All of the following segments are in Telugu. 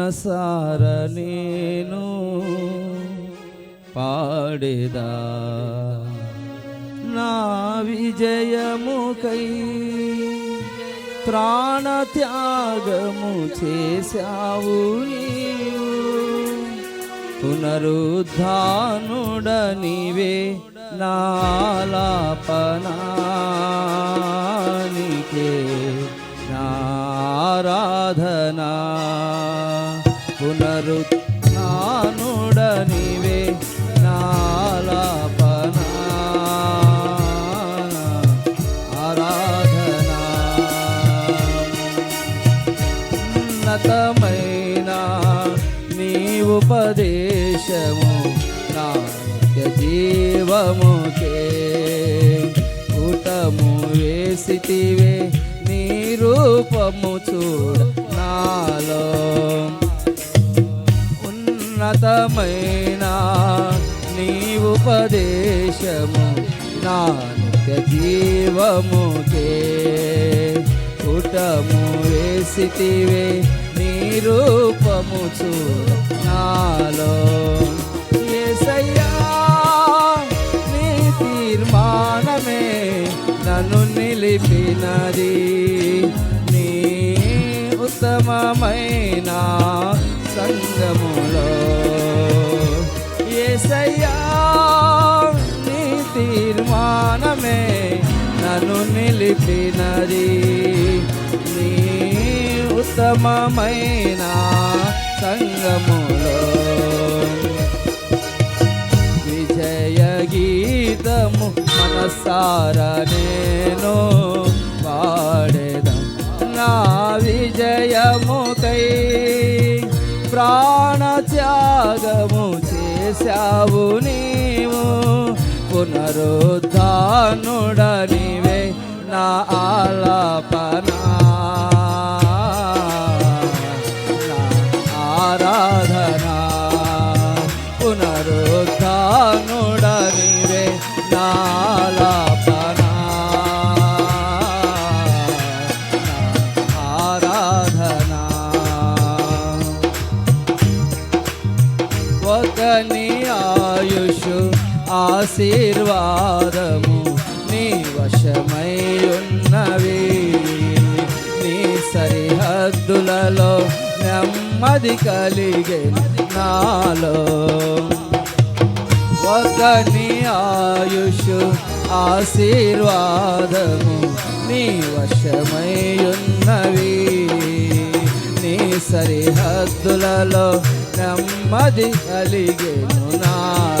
మనసార నేను పాడేదా. నా విజయముకై ప్రాణత్యాగము చేశావు నీవు. పునరుద్ధానుడనివే నాలాపనానికే నారాధనా. పునరుద్ధానుడనివే నాలాపనా? ఆరాధనా? ఉన్నతమైన నీ ఉపదేశము నా నిత్య జీవముకే కూటము వేసితివే నీ రూపము చూడ నాలో ఉన్నతమైన నీ ఉపదేశము నా నిత్య జీవముకే. పుటము వేసితివే నీ రూపము చూడ నాలో. యేసయ్యా నీ తీర్మానమే నన్ను నిలిపినది. నీ ఉత్తమమైన సంగ యేసయ్యా నీ తీర్మానమే నన్ను నిలిపినది. నీ ఉత్తమమైన సంగములో విజయ గీతము మనసార నేను పాడేదం. నా విజయముకై ప్రాణ త్యాగము చేశావు నీవు. పునరుద్ధానుడనివే నా ఆలాపన. ఆశీర్వాదము నీ వశమై ఉన్నవి నీ సరిహద్దులలో నెమ్మది కలిగే నాలో. ఒకని ఆయుషు ఆశీర్వాదము నీ వశమై ఉన్నవి నీ సరిహద్దులలో నెమ్మది కలిగేను నాలో.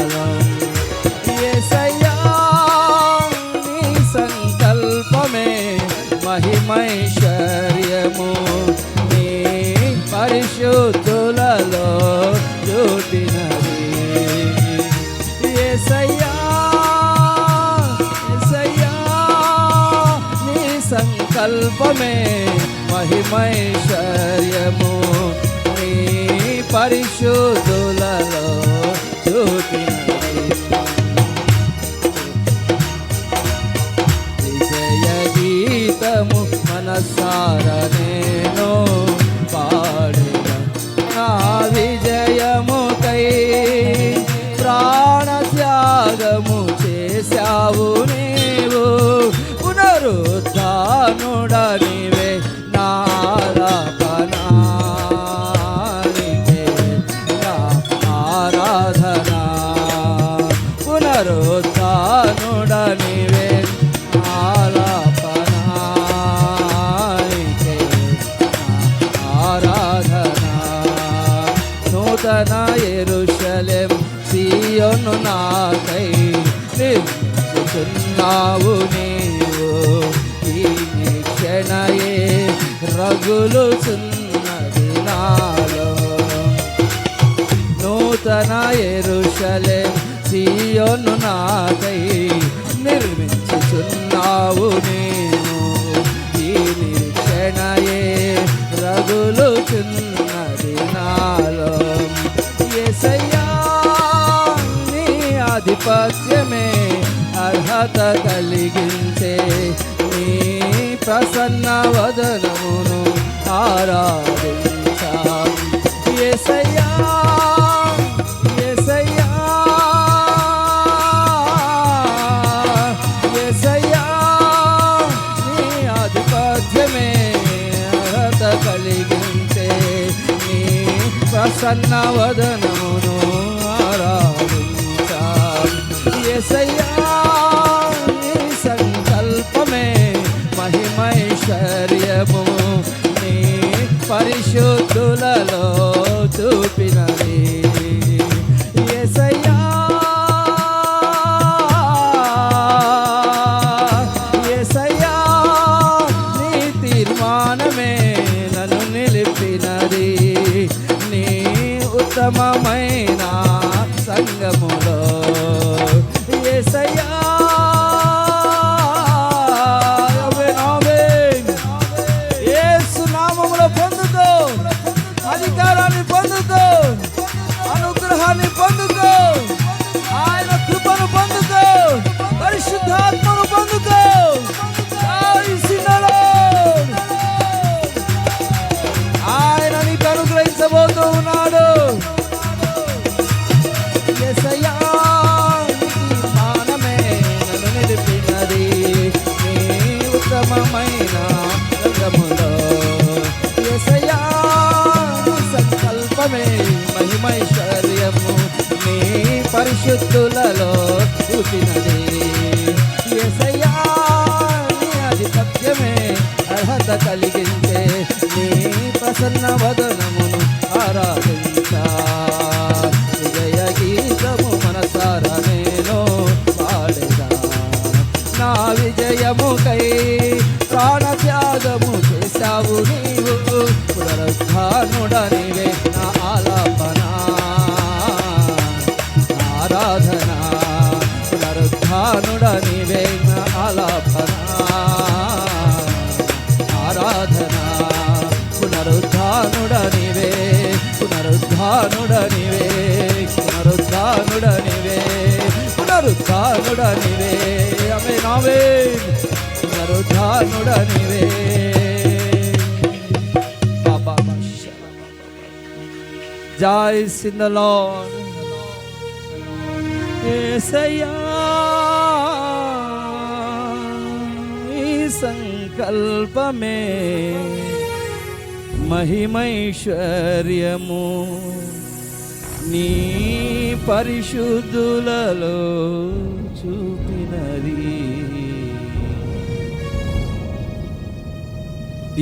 మైశ్వర్యము నీ పరిశుద్ధులలో జోటినది యేసయ్యా యేసయ్యా నీ సంకల్పమే మహిమైశ్వర్యము నీ పరిశుద్ధులలో మనసార పాడిన నా విజయముకై ప్రాణ చేశావు నీవు. పునరుద్ధానుడనివే నిర్మించుచున్నావు నీవు ఈ క్షణయే రగులుచున్నది నాలో నూతన ఎరుషలే సీయోను నాకై నిర్మించుచున్నావు నేను. ఈ నిరీక్షణయే రగులుచున్నది నాలో ఎసయ్యా నీ ఆధిపత్యమే ఘనత కలిగించే నీ ప్రసన్న వదనమును ఆరాధించా. ఎసయ్యా ఎసయ్యా ఎసయ్యా నీ ఆధిపత్యమే అర్హత కలిగించే నీ ప్రసన్న వదనమును ఆరాధించా. ఎసయ్యా పరిశుద్ధులలో చూపినది సంకల్పమే మహిమైశ్వర్యము. నీ పరిశుద్ధులలో చూపినది యేసయ్యా, నీ ఆధిపత్యమే అర్హత కలిగించే. నీ ప్రసన్న వదనమును ఆరాధ పునరుద్ధానుడనివే నా ఆలాపన ఆరాధన పునరుద్ధానుడనివే పునరుద్ధానుడనివే పునరుద్ధానుడనివే పునరుద్ధానుడనివే అమే నావే పునరుద్ధానుడనివే బాబా జాయ్ సిందలో ఏసయ్యా ఈ సంకల్పమే. మహిమైశ్వర్యము నీ పరిశుద్ధులలో చూపినది.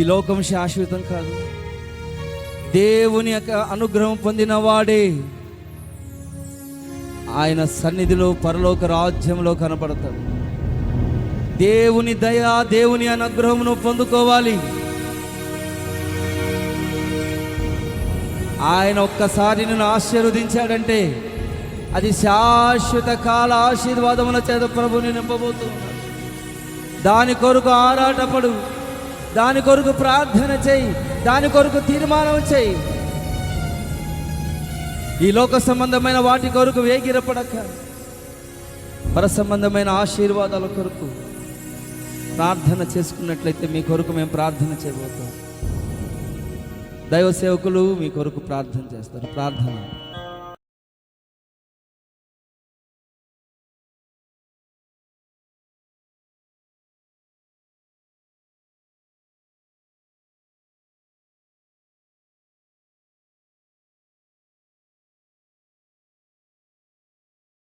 ఈ లోకం శాశ్వతం కాదు. దేవుని యొక్క అనుగ్రహం పొందిన వాడే ఆయన సన్నిధిలో పరలోక రాజ్యంలో కనపడతాడు. దేవుని దయ దేవుని అనుగ్రహమును పొందుకోవాలి. ఆయన ఒక్కసారి నేను ఆశీర్వదించాడంటే అది శాశ్వత కాల ఆశీర్వాదముల చేత ప్రభుని నింపబోతున్నాడు. దాని కొరకు ఆరాటపడు దాని కొరకు ప్రార్థన చేయి దాని కొరకు తీర్మానం చేయి. ఈ లోక సంబంధమైన వాటి కొరకు వేగిరపడక పర సంబంధమైన ఆశీర్వాదాల కొరకు ప్రార్థన చేసుకున్నట్లయితే మీ కొరకు మేము ప్రార్థన చేయబోతాం. దైవ సేవకులు మీ కొరకు ప్రార్థన చేస్తారు. ప్రార్థన.